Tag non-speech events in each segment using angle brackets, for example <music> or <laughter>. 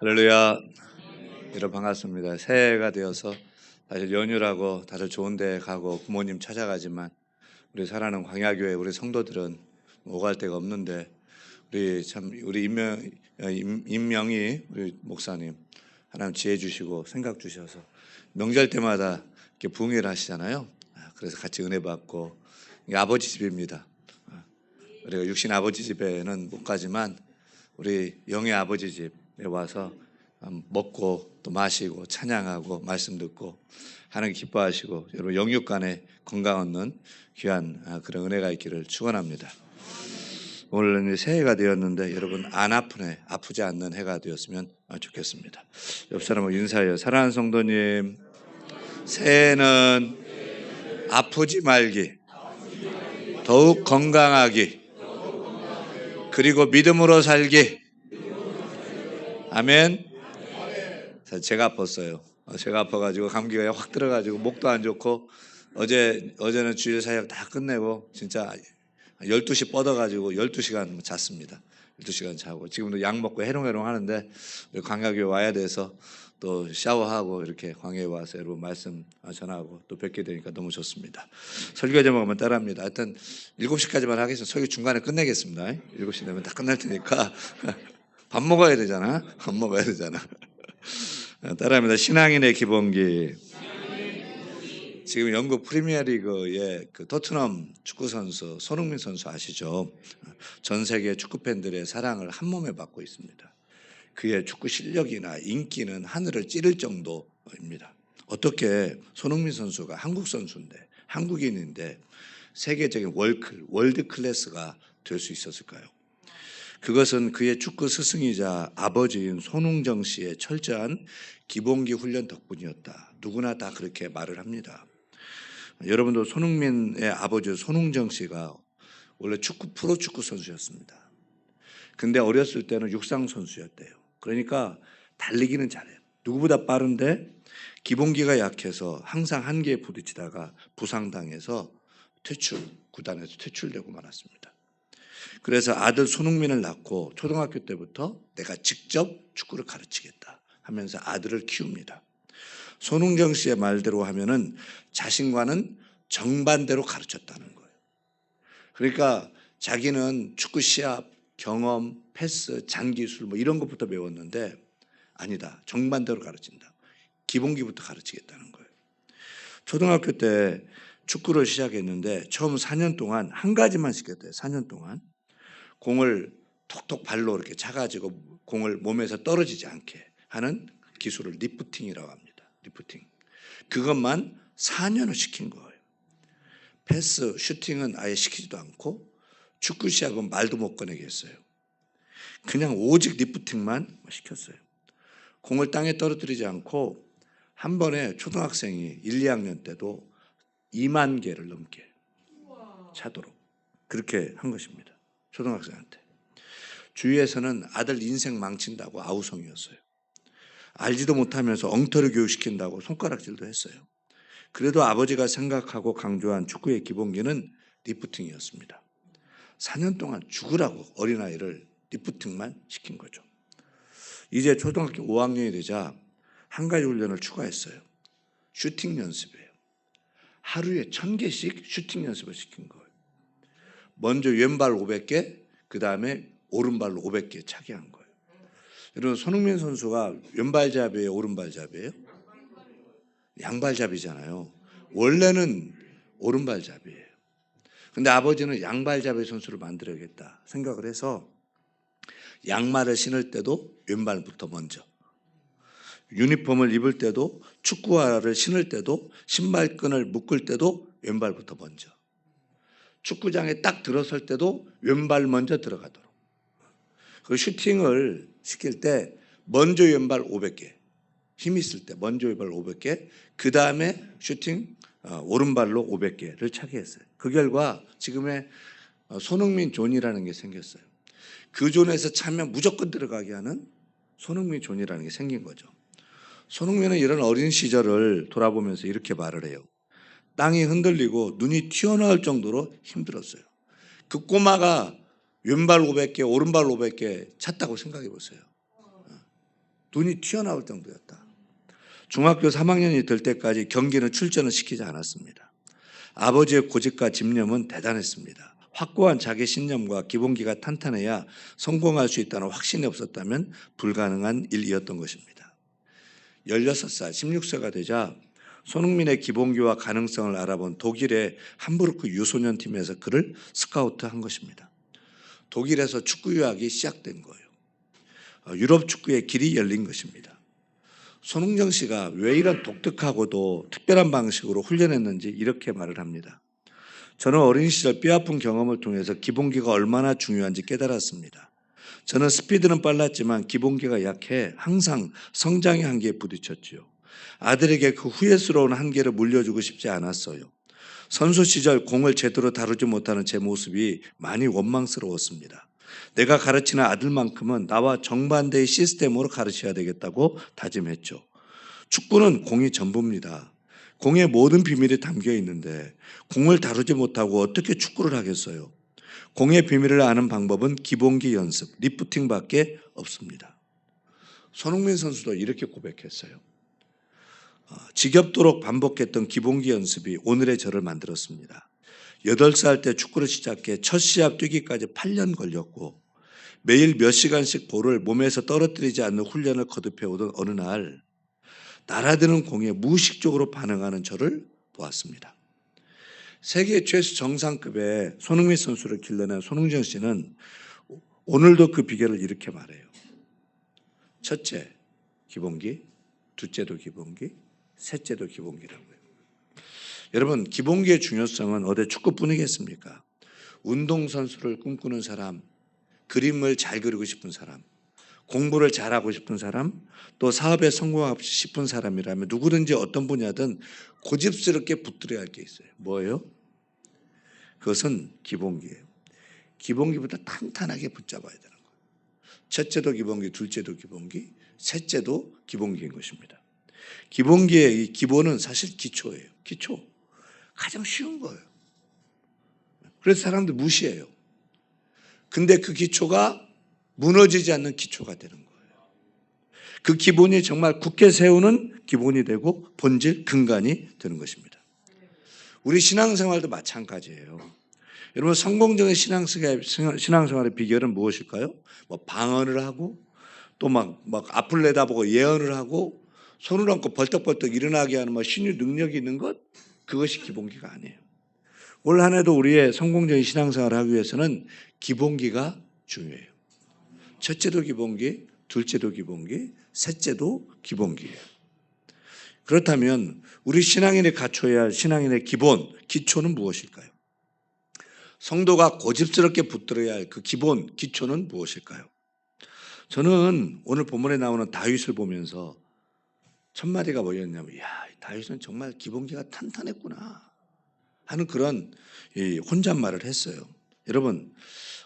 할렐루야. 여러분 반갑습니다. 새해가 되어서 사실 연휴라고 다들 좋은 데 가고 부모님 찾아가지만 우리 사랑하는 광야교회 우리 성도들은 오갈 데가 없는데 우리 참 우리 임명 임- 임명이 우리 목사님 하나님 지혜 주시고 생각 주셔서 명절 때마다 이렇게 부흥회를 하시잖아요. 아, 그래서 같이 은혜 받고 아버지 집입니다. 아, 우리가 육신 아버지 집에는 못 가지만 우리 영의 아버지 집에 와서 먹고 또 마시고 찬양하고 말씀 듣고 하나님 기뻐하시고 여러분 영육 간에 건강 얻는 귀한 아, 그런 은혜가 있기를 축원합니다. 오늘 이제 새해가 되었는데 여러분 안 아픈 해, 아프지 않는 해가 되었으면 좋겠습니다. 옆 사람하고 인사해요. 사랑하는 성도님, 새해는 아프지 말기, 더욱 건강하기, 그리고 믿음으로 살기. 아멘. 자, 제가 아팠어요. 어, 제가 아파가지고 감기가 확 들어가지고 목도 안 좋고 어제 어제는 주일 사역 다 끝내고 진짜 12시 뻗어가지고 12시간 잤습니다. 12시간 자고 지금도 약 먹고 해롱해롱 하는데 광야교회 와야 돼서 또 샤워하고 이렇게 광야에 와서 여러분 말씀 전하고 또 뵙게 되니까 너무 좋습니다. 설교 제목 한번 따라합니다. 하여튼 7시까지만 하겠습니다. 설교 중간에 끝내겠습니다. 7시 되면 다 끝날 테니까 <laughs> 밥 먹어야 되잖아. <laughs> 밥 먹어야 되잖아. 따라합니다. 신앙인의 기본기. 지금 영국 프리미어리그의 그 토트넘 축구 선수 손흥민 선수 아시죠? 전 세계 축구 팬들의 사랑을 한 몸에 받고 있습니다. 그의 축구 실력이나 인기는 하늘을 찌를 정도입니다. 어떻게 손흥민 선수가 한국 선수인데 한국인인데 세계적인 월클 월드 클래스가 될 수 있었을까요? 그것은 그의 축구 스승이자 아버지인 손흥정 씨의 철저한 기본기 훈련 덕분이었다. 누구나 다 그렇게 말을 합니다. 여러분도 손흥민의 아버지 손흥정 씨가 원래 축구 프로 축구 선수였습니다. 근데 어렸을 때는 육상 선수였대요. 그러니까 달리기는 잘해요. 누구보다 빠른데 기본기가 약해서 항상 한계에 부딪히다가 부상당해서 퇴출 구단에서 퇴출되고 말았습니다. 그래서 아들 손흥민을 낳고 초등학교 때부터 내가 직접 축구를 가르치겠다 하면서 아들을 키웁니다. 손흥정 씨의 말대로 하면은 자신과는 정반대로 가르쳤다는 거예요. 그러니까 자기는 축구 시합, 경험, 패스, 잔기술 뭐 이런 것부터 배웠는데 아니다. 정반대로 가르친다. 기본기부터 가르치겠다는 거예요. 초등학교 때 축구를 시작했는데 처음 4년 동안 한 가지만 시켰대요. 4년 동안. 공을 톡톡 발로 이렇게 차가지고 공을 몸에서 떨어지지 않게 하는 기술을 리프팅이라고 합니다. 리프팅. 그것만 4년을 시킨 거예요. 패스, 슈팅은 아예 시키지도 않고 축구 시합은 말도 못 꺼내게 했어요. 그냥 오직 리프팅만 시켰어요. 공을 땅에 떨어뜨리지 않고 한 번에 초등학생이 1, 2학년 때도 2만 개를 넘게 차도록 그렇게 한 것입니다. 초등학생한테. 주위에서는 아들 인생 망친다고 아우성이었어요. 알지도 못하면서 엉터리 교육시킨다고 손가락질도 했어요. 그래도 아버지가 생각하고 강조한 축구의 기본기는 리프팅이었습니다. 4년 동안 죽으라고 어린아이를 리프팅만 시킨 거죠. 이제 초등학교 5학년이 되자 한 가지 훈련을 추가했어요. 슈팅 연습이에요. 하루에 천 개씩 슈팅 연습을 시킨 거예요. 먼저 왼발 500개, 그 다음에 오른발로 500개 차게 한 거예요. 여러분 손흥민 선수가 왼발잡이에요, 오른발잡이에요? 양발잡이잖아요. 원래는 오른발잡이에요. 근데 아버지는 양발잡이 선수를 만들어야겠다 생각을 해서 양말을 신을 때도 왼발부터 먼저 유니폼을 입을 때도 축구화를 신을 때도 신발끈을 묶을 때도 왼발부터 먼저 축구장에 딱 들어설 때도 왼발 먼저 들어가도록 그 슈팅을 시킬 때 먼저 왼발 500개 힘 있을 때 먼저 왼발 500개 그 다음에 슈팅 어, 오른발로 500개를 차게 했어요. 그 결과 지금의 어, 손흥민 존이라는 게 생겼어요. 그 존에서 차면 무조건 들어가게 하는 손흥민 존이라는 게 생긴 거죠. 손흥민은 이런 어린 시절을 돌아보면서 이렇게 말을 해요. 땅이 흔들리고 눈이 튀어나올 정도로 힘들었어요. 그 꼬마가 왼발 500개, 오른발 500개 찼다고 생각해 보세요. 눈이 튀어나올 정도였다. 중학교 3학년이 될 때까지 경기는 출전을 시키지 않았습니다. 아버지의 고집과 집념은 대단했습니다. 확고한 자기 신념과 기본기가 탄탄해야 성공할 수 있다는 확신이 없었다면 불가능한 일이었던 것입니다. 16살, 16세가 되자 손흥민의 기본기와 가능성을 알아본 독일의 함부르크 유소년 팀에서 그를 스카우트한 것입니다. 독일에서 축구 유학이 시작된 거예요. 어, 유럽 축구의 길이 열린 것입니다. 손흥정 씨가 왜 이런 독특하고도 특별한 방식으로 훈련했는지 이렇게 말을 합니다. 저는 어린 시절 뼈아픈 경험을 통해서 기본기가 얼마나 중요한지 깨달았습니다. 저는 스피드는 빨랐지만 기본기가 약해 항상 성장의 한계에 부딪혔지요. 아들에게 그 후회스러운 한계를 물려주고 싶지 않았어요. 선수 시절 공을 제대로 다루지 못하는 제 모습이 많이 원망스러웠습니다. 내가 가르치는 아들만큼은 나와 정반대의 시스템으로 가르쳐야 되겠다고 다짐했죠. 축구는 공이 전부입니다. 공의 모든 비밀이 담겨 있는데 공을 다루지 못하고 어떻게 축구를 하겠어요? 공의 비밀을 아는 방법은 기본기 연습, 리프팅밖에 없습니다. 손흥민 선수도 이렇게 고백했어요. 어, 지겹도록 반복했던 기본기 연습이 오늘의 저를 만들었습니다. 8살 때 축구를 시작해 첫 시합 뛰기까지 8년 걸렸고 매일 몇 시간씩 볼을 몸에서 떨어뜨리지 않는 훈련을 거듭해오던 어느 날 날아드는 공에 무의식적으로 반응하는 저를 보았습니다. 세계 최수 정상급의 손흥민 선수를 길러낸 손흥정 씨는 오늘도 그 비결을 이렇게 말해요. 첫째, 기본기. 둘째도 기본기. 셋째도 기본기라고요. 여러분, 기본기의 중요성은 어디 축구뿐이겠습니까? 운동선수를 꿈꾸는 사람, 그림을 잘 그리고 싶은 사람, 공부를 잘하고 싶은 사람, 또 사업에 성공하고 싶은 사람이라면 누구든지 어떤 분야든 고집스럽게 붙들어야 할 게 있어요. 뭐예요? 그것은 기본기예요. 기본기부터 탄탄하게 붙잡아야 되는 거예요. 첫째도 기본기, 둘째도 기본기, 셋째도 기본기인 것입니다. 기본기의 이 기본은 사실 기초예요. 기초. 가장 쉬운 거예요. 그래서 사람들 무시해요. 근데 그 기초가 무너지지 않는 기초가 되는 거예요. 그 기본이 정말 굳게 세우는 기본이 되고 본질, 근간이 되는 것입니다. 우리 신앙생활도 마찬가지예요. 여러분 성공적인 신앙생활의 비결은 무엇일까요? 뭐 방언을 하고 또 막 막 앞을 내다보고 예언을 하고 손을 얹고 벌떡벌떡 일어나게 하는 뭐 신유 능력이 있는 것 그것이 기본기가 아니에요. 올 한해도 우리의 성공적인 신앙생활을 하기 위해서는 기본기가 중요해요. 첫째도 기본기, 둘째도 기본기, 셋째도 기본기예요. 그렇다면 우리 신앙인이 갖춰야 할 신앙인의 기본, 기초는 무엇일까요? 성도가 고집스럽게 붙들어야 할 그 기본, 기초는 무엇일까요? 저는 오늘 본문에 나오는 다윗을 보면서 첫 마디가 뭐였냐면, 야, 다윗은 정말 기본기가 탄탄했구나 하는 그런 혼잣말을 했어요. 여러분,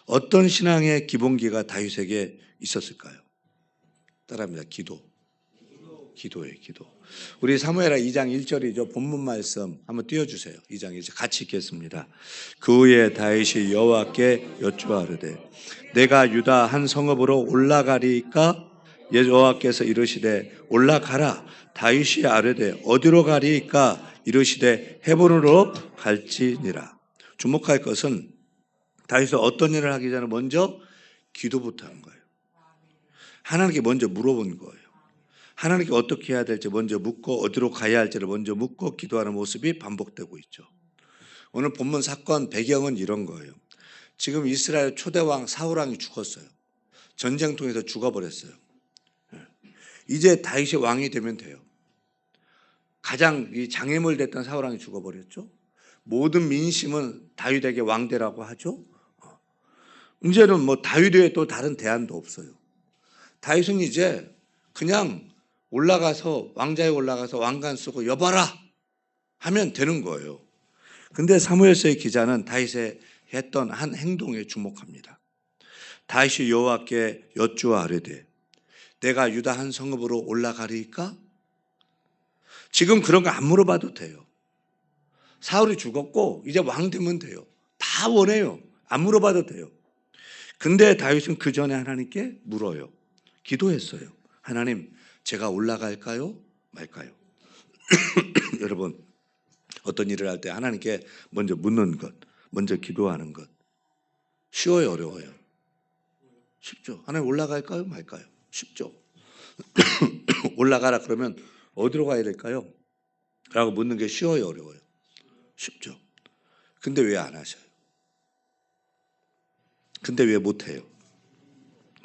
어떤 신앙의 기본기가 다윗에게 있었을까요? 따라합니다. 기도. 기도예요, 기도. 우리 사무엘하 2장 1절이죠. 본문 말씀 한번 띄워주세요. 2장 1절 같이 읽겠습니다. 그 후에 다윗이 여호와께 여쭈하르되 내가 유다 한 성읍으로 올라가리까 여호와께서 이르시되 올라가라 다윗이 아뢰되 어디로 가리까 이르시되 헤본으로 갈지니라 주목할 것은 다윗은 어떤 일을 하기 전에 먼저 기도부터 한 거예요. 하나님께 먼저 물어본 거예요. 하나님께 어떻게 해야 될지 먼저 묻고 어디로 가야 할지를 먼저 묻고 기도하는 모습이 반복되고 있죠. 오늘 본문 사건 배경은 이런 거예요. 지금 이스라엘 초대왕 사울왕이 죽었어요. 전쟁 통해서 죽어버렸어요. 예. 이제 다윗이 왕이 되면 돼요. 가장 장애물 됐던 사울 왕이 죽어버렸죠. 모든 민심은 다윗에게 왕대라고 하죠. 이제는 뭐 다윗 외에 또 다른 대안도 없어요. 다윗은 이제 그냥 올라가서 왕자에 올라가서 왕관 쓰고 여봐라 하면 되는 거예요. 근데 사무엘서의 기자는 다윗의 했던 한 행동에 주목합니다. 다윗이 여호와께 여쭈어 아뢰되 내가 유다 한 성읍으로 올라가리까? 지금 그런 거 안 물어봐도 돼요. 사울이 죽었고 이제 왕 되면 돼요. 다 원해요. 안 물어봐도 돼요. 근데 다윗은 그 전에 하나님께 물어요. 기도했어요. 하나님, 제가 올라갈까요? 말까요? <clears throat> 여러분, 어떤 일을 할 때 하나님께 먼저 묻는 것, 먼저 기도하는 것. 쉬워요, 어려워요? 쉽죠. 하나님 올라갈까요? 말까요? 쉽죠. <coughs> 올라가라 그러면 어디로 가야 될까요? 라고 묻는 게 쉬워요, 어려워요? 쉽죠. 근데 왜 안 하셔요? 근데 왜 못 해요?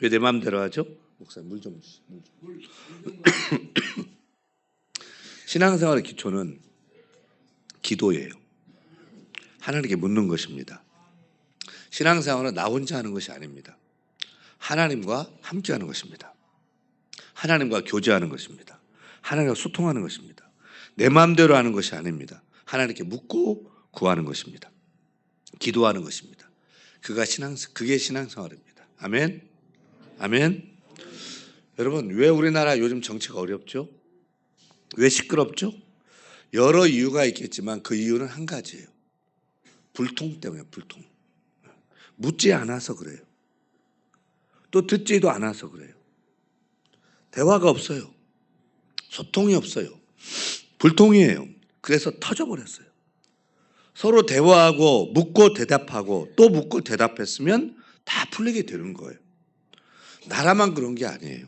왜 내 마음대로 하죠? 목사님 물 좀 주세요. 물 좀. <coughs> 신앙생활의 기초는 기도예요. 하나님께 묻는 것입니다. 신앙생활은 나 혼자 하는 것이 아닙니다. 하나님과 함께 하는 것입니다. 하나님과 교제하는 것입니다. 하나님과 소통하는 것입니다. 내 마음대로 하는 것이 아닙니다. 하나님께 묻고 구하는 것입니다. 기도하는 것입니다. 그가 신앙 그게 신앙생활입니다. 아멘. 아멘. 여러분 왜 우리나라 요즘 정치가 어렵죠? 왜 시끄럽죠? 여러 이유가 있겠지만 그 이유는 한 가지예요. 불통 때문에 불통. 묻지 않아서 그래요. 또 듣지도 않아서 그래요. 대화가 없어요. 소통이 없어요. 불통이에요. 그래서 터져버렸어요. 서로 대화하고 묻고 대답하고 또 묻고 대답했으면 다 풀리게 되는 거예요. 나라만 그런 게 아니에요.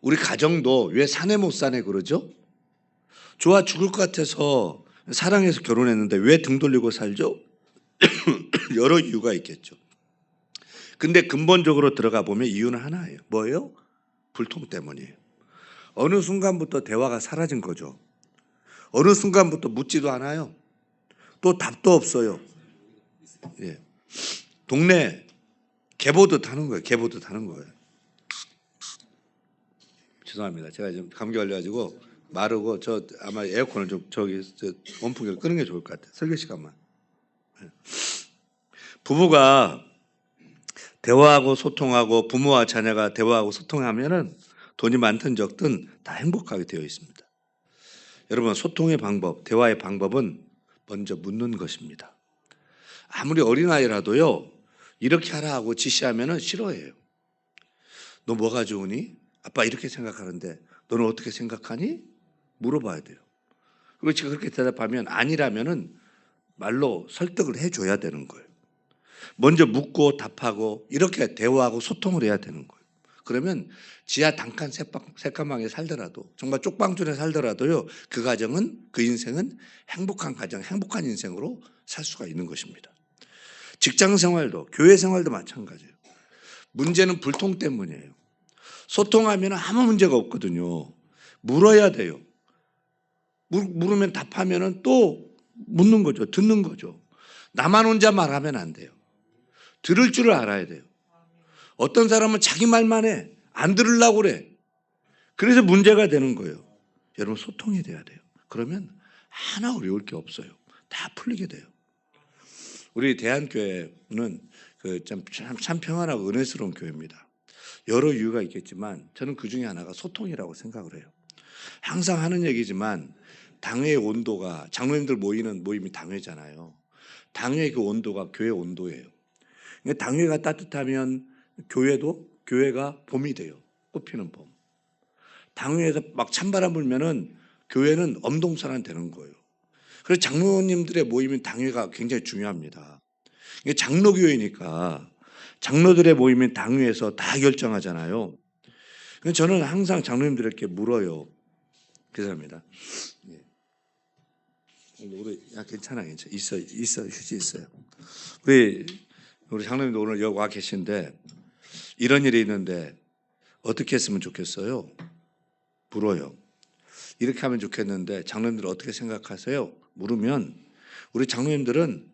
우리 가정도 왜 사내 못 사내 그러죠? 좋아 죽을 것 같아서 사랑해서 결혼했는데 왜 등 돌리고 살죠? <coughs> 여러 이유가 있겠죠. 근데 근본적으로 들어가 보면 이유는 하나예요. 뭐예요? 불통 때문이에요. 어느 순간부터 대화가 사라진 거죠. 어느 순간부터 묻지도 않아요. 또 답도 없어요. 예. 동네 개보도 타는 거예요. 개보도 타는 거예요. 죄송합니다. 제가 지금 감기 걸려가지고 마르고 저 아마 에어컨을 좀 저기 저 원풍기를 끄는 게 좋을 것 같아요. 설교 시간만. 예. 부부가 대화하고 소통하고 부모와 자녀가 대화하고 소통하면은 돈이 많든 적든 다 행복하게 되어 있습니다. 여러분 소통의 방법, 대화의 방법은 먼저 묻는 것입니다. 아무리 어린아이라도요. 이렇게 하라 하고 지시하면은 싫어해요. 너 뭐가 좋으니? 아빠 이렇게 생각하는데 너는 어떻게 생각하니? 물어봐야 돼요. 지금 그렇게 대답하면 아니라면은 말로 설득을 해줘야 되는 거예요. 먼저 묻고 답하고 이렇게 대화하고 소통을 해야 되는 거예요. 그러면 지하 단칸 새까망에 살더라도 정말 쪽방촌에 살더라도요 그 가정은 그 인생은 행복한 가정, 행복한 인생으로 살 수가 있는 것입니다. 직장 생활도 교회 생활도 마찬가지예요. 문제는 불통 때문이에요. 소통하면 아무 문제가 없거든요. 물어야 돼요. 물, 물으면 답하면은 또 묻는 거죠. 듣는 거죠. 나만 혼자 말하면 안 돼요. 들을 줄을 알아야 돼요. 어떤 사람은 자기 말만 해. 안 들으려고 그래. 그래서 문제가 되는 거예요. 여러분 소통이 돼야 돼요. 그러면 하나 어려울 게 없어요. 다 풀리게 돼요. 우리 대한교회는 그참 참 평안하고 은혜스러운 교회입니다. 여러 이유가 있겠지만 저는 그 중에 하나가 소통이라고 생각을 해요. 항상 하는 얘기지만 당회의 온도가 장로님들 모이는 모임이 당회잖아요. 당회의 그 온도가 교회 온도예요. 그러니까 당회가 따뜻하면 교회도 교회가 봄이 돼요. 꽃피는 봄. 당회에서 막 찬바람 불면은 교회는 엄동산안 되는 거예요. 그래서 장로님들의 모임인 당회가 굉장히 중요합니다. 이게 장로교회니까 장로들의 모임인 당회에서 다 결정하잖아요. 저는 항상 장로님들에게 물어요. 그사합니다 예. 우리 야 괜찮아 괜찮아 있어 있어 있어요. 우리 우리 장로님도 오늘 여기 와 계신데 이런 일이 있는데 어떻게 했으면 좋겠어요? 물어요. 이렇게 하면 좋겠는데 장로님들 어떻게 생각하세요? 물으면 우리 장로님들은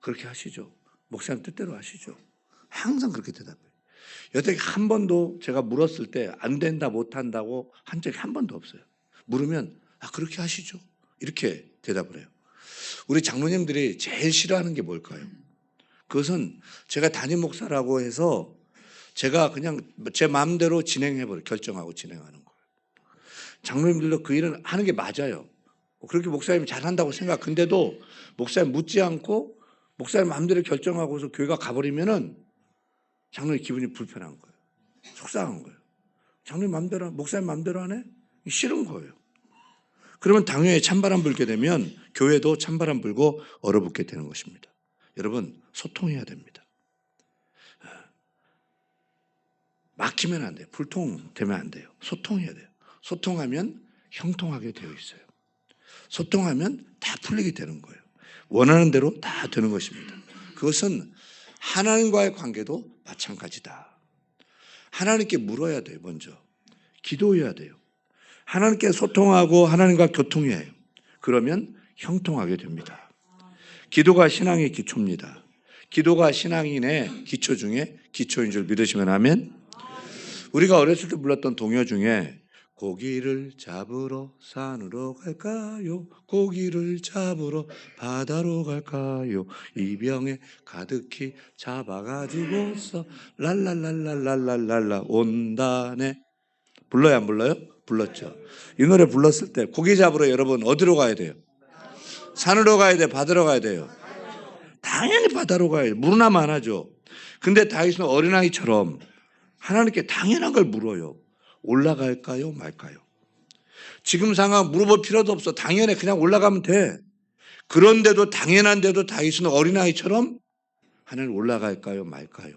그렇게 하시죠. 목사님 뜻대로 하시죠. 항상 그렇게 대답해요. 여태까지 한 번도 제가 물었을 때 안 된다 못 한다고 한 적이 한 번도 없어요. 물으면 아 그렇게 하시죠. 이렇게 대답을 해요. 우리 장로님들이 제일 싫어하는 게 뭘까요? 그것은 제가 담임 목사라고 해서 제가 그냥 제 마음대로 진행해버려 결정하고 진행하는 거예요. 장로님들도 그 일은 하는 게 맞아요. 그렇게 목사님이 잘한다고 생각. 근데도 목사님 묻지 않고 목사님 마음대로 결정하고서 교회가 가버리면은 장로님 기분이 불편한 거예요. 속상한 거예요. 장로님 마음대로, 안- 목사님 마음대로 안 해? 싫은 거예요. 그러면 당연히 찬바람 불게 되면 교회도 찬바람 불고 얼어붙게 되는 것입니다. 여러분, 소통해야 됩니다. 막히면 안 돼요. 불통되면 안 돼요. 소통해야 돼요. 소통하면 형통하게 되어 있어요. 소통하면 다 풀리게 되는 거예요. 원하는 대로 다 되는 것입니다. 그것은 하나님과의 관계도 마찬가지다. 하나님께 물어야 돼요, 먼저. 기도해야 돼요. 하나님께 소통하고 하나님과 교통해야 해요. 그러면 형통하게 됩니다. 기도가 신앙의 기초입니다. 기도가 신앙인의 기초 중에 기초인 줄 믿으시면 아멘. 우리가 어렸을 때 불렀던 동요 중에 고기를 잡으러 산으로 갈까요? 고기를 잡으러 바다로 갈까요? 이 병에 가득히 잡아가지고서 랄랄랄랄랄랄랄라 온다네 불러요 안 불러요? 불렀죠. 이 노래 불렀을 때 고기 잡으러 여러분 어디로 가야 돼요? 산으로 가야 돼? 바다로 가야 돼요? 당연히 바다로 가야 돼요. 물으나 많아죠. 근데 다윗은 어린아이처럼 하나님께 당연한 걸 물어요. 올라갈까요? 말까요? 지금 상황 물어볼 필요도 없어. 당연해. 그냥 올라가면 돼. 그런데도 당연한데도 다윗은 어린아이처럼 하나님 올라갈까요? 말까요?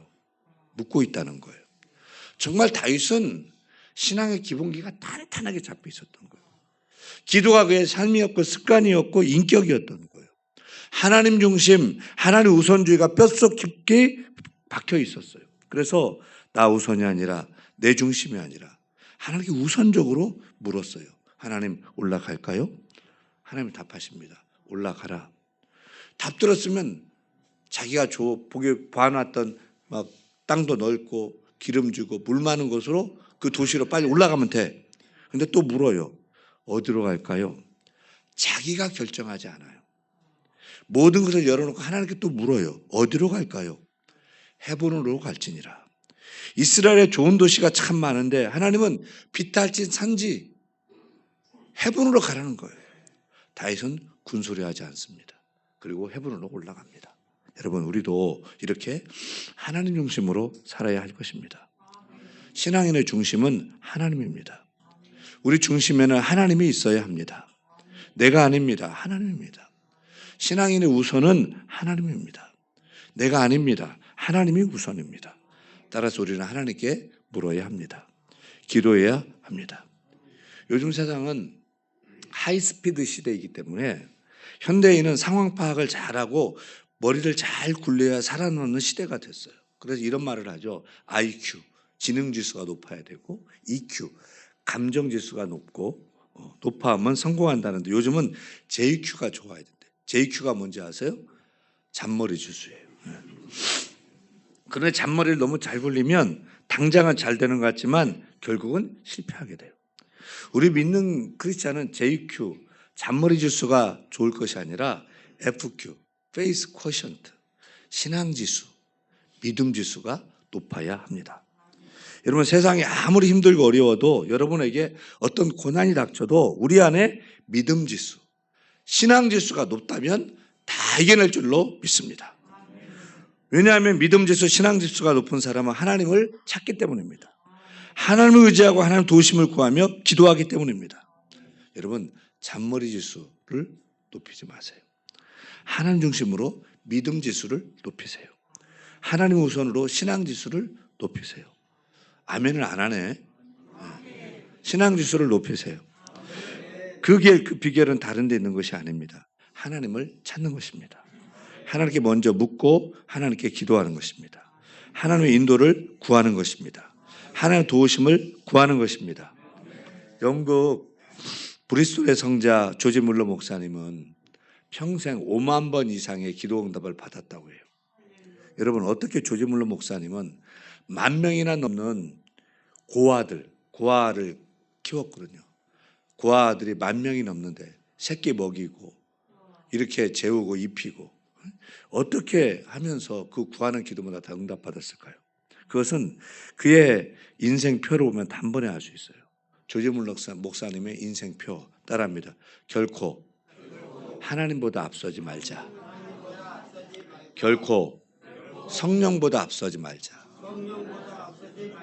묻고 있다는 거예요. 정말 다윗은 신앙의 기본기가 탄탄하게 잡혀 있었던 거예요. 기도가 그의 삶이었고 습관이었고 인격이었던 거예요. 하나님 중심, 하나님 우선주의가 뼛속 깊게 박혀 있었어요. 그래서 나 우선이 아니라 내 중심이 아니라 하나님께 우선적으로 물었어요. 하나님 올라갈까요? 하나님 답하십니다. 올라가라. 답 들었으면 자기가 줘 보기 봐놨던 막 땅도 넓고 기름 주고 물 많은 곳으로 그 도시로 빨리 올라가면 돼. 근데 또 물어요. 어디로 갈까요? 자기가 결정하지 않아요. 모든 것을 열어놓고 하나님께 또 물어요. 어디로 갈까요? 헤브론으로 갈지니라. 이스라엘에 좋은 도시가 참 많은데 하나님은 비탈진 산지 헤브론으로 가라는 거예요. 다윗은 군소리하지 않습니다. 그리고 헤브론으로 올라갑니다. 여러분 우리도 이렇게 하나님 중심으로 살아야 할 것입니다. 신앙인의 중심은 하나님입니다. 우리 중심에는 하나님이 있어야 합니다. 내가 아닙니다. 하나님입니다. 신앙인의 우선은 하나님입니다. 내가 아닙니다. 하나님이 우선입니다. 따라서 우리는 하나님께 물어야 합니다. 기도해야 합니다. 요즘 세상은 하이스피드 시대이기 때문에 현대인은 상황 파악을 잘하고 머리를 잘 굴려야 살아남는 시대가 됐어요. 그래서 이런 말을 하죠. IQ, 지능 지수가 높아야 되고 EQ, 감정 지수가 높고 어, 높아하면 성공한다는데 요즘은 JQ가 좋아야 된대. JQ가 뭔지 아세요? 잔머리 지수예요. 예. 그런데 잔머리를 너무 잘 굴리면 당장은 잘 되는 것 같지만 결국은 실패하게 돼요. 우리 믿는 크리스찬은 JQ, 잔머리 지수가 좋을 것이 아니라 FQ, 페이스 쿼션트, 신앙 지수, 믿음 지수가 높아야 합니다. 여러분 세상이 아무리 힘들고 어려워도 여러분에게 어떤 고난이 닥쳐도 우리 안에 믿음 지수, 신앙 지수가 높다면 다 이겨낼 줄로 믿습니다. 왜냐하면 믿음 지수, 신앙 지수가 높은 사람은 하나님을 찾기 때문입니다. 하나님을 의지하고 하나님 도심을 구하며 기도하기 때문입니다. 여러분 잔머리 지수를 높이지 마세요. 하나님 중심으로 믿음 지수를 높이세요. 하나님 우선으로 신앙 지수를 높이세요. 아멘을 안 하네. 네. 신앙 지수를 높이세요. 그게 그 비결은 다른 데 있는 것이 아닙니다. 하나님을 찾는 것입니다. 하나님께 먼저 묻고 하나님께 기도하는 것입니다. 하나님의 인도를 구하는 것입니다. 하나님의 도우심을 구하는 것입니다. 영국 브리스톨의 성자 조지 물러 목사님은 평생 5만 번 이상의 기도 응답을 받았다고 해요. 여러분 어떻게 조지 물러 목사님은 만 명이나 넘는 고아들, 고아를 키웠거든요. 고아들이 만 명이 넘는데 새끼 먹이고 이렇게 재우고 입히고 어떻게 하면서 그 구하는 기도마다 다 응답받았을까요? 그것은 그의 인생표를 보면 단번에 알 수 있어요. 조지물 목사님의 인생표 따라합니다. 결코 하나님보다 앞서지 말자. 결코 성령보다 앞서지 말자.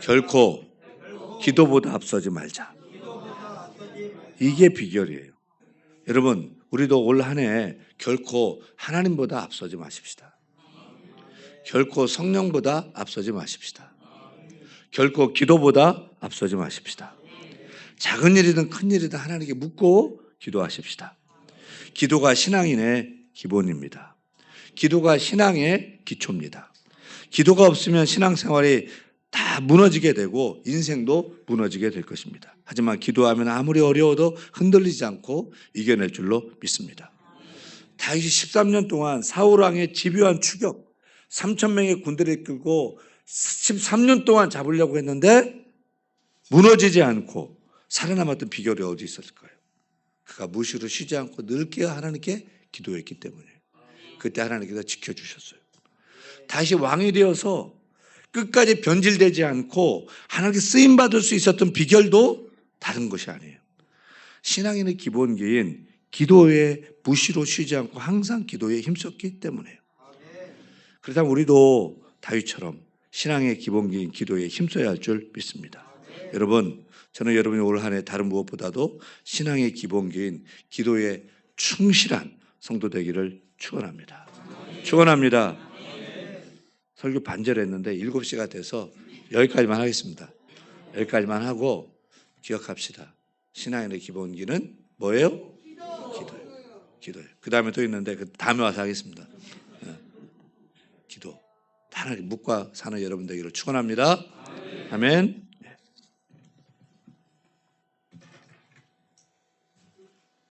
결코 기도보다 앞서지 말자. 이게 비결이에요. 여러분, 우리도 올 한 해 결코 하나님보다 앞서지 마십시다. 결코 성령보다 앞서지 마십시다. 결코 기도보다 앞서지 마십시다. 작은 일이든 큰 일이든 하나님께 묻고 기도하십시다. 기도가 신앙인의 기본입니다. 기도가 신앙의 기초입니다. 기도가 없으면 신앙생활이 다 무너지게 되고 인생도 무너지게 될 것입니다. 하지만 기도하면 아무리 어려워도 흔들리지 않고 이겨낼 줄로 믿습니다. 다윗이 13년 동안 사울 왕의 집요한 추격, 3천 명의 군대를 끌고 13년 동안 잡으려고 했는데 무너지지 않고 살아남았던 비결이 어디 있었을까요? 그가 무시로 쉬지 않고 늘 깨어 하나님께 기도했기 때문에 그때 하나님께서 지켜주셨어요. 다시 왕이 되어서 끝까지 변질되지 않고 하나님께 쓰임 받을 수 있었던 비결도 다른 것이 아니에요. 신앙인의 기본기인 기도에 무시로 쉬지 않고 항상 기도에 힘썼기 때문에요. 그렇다면 우리도 다윗처럼 신앙의 기본기인 기도에 힘써야 할 줄 믿습니다. 여러분, 저는 여러분이 올 한 해 다른 무엇보다도 신앙의 기본기인 기도에 충실한 성도 되기를 축원합니다. 축원합니다. 설교 반절했는데 7시가 돼서 여기까지만 하겠습니다. 여기까지만 하고 기억합시다. 신앙인의 기본기는 뭐예요? 기도예요. 기도예요. 그 다음에 또 있는데 그 다음에 와서 하겠습니다. 예. 기도. 하나님 묵과 사는 여러분 되기를 축원합니다. 아멘.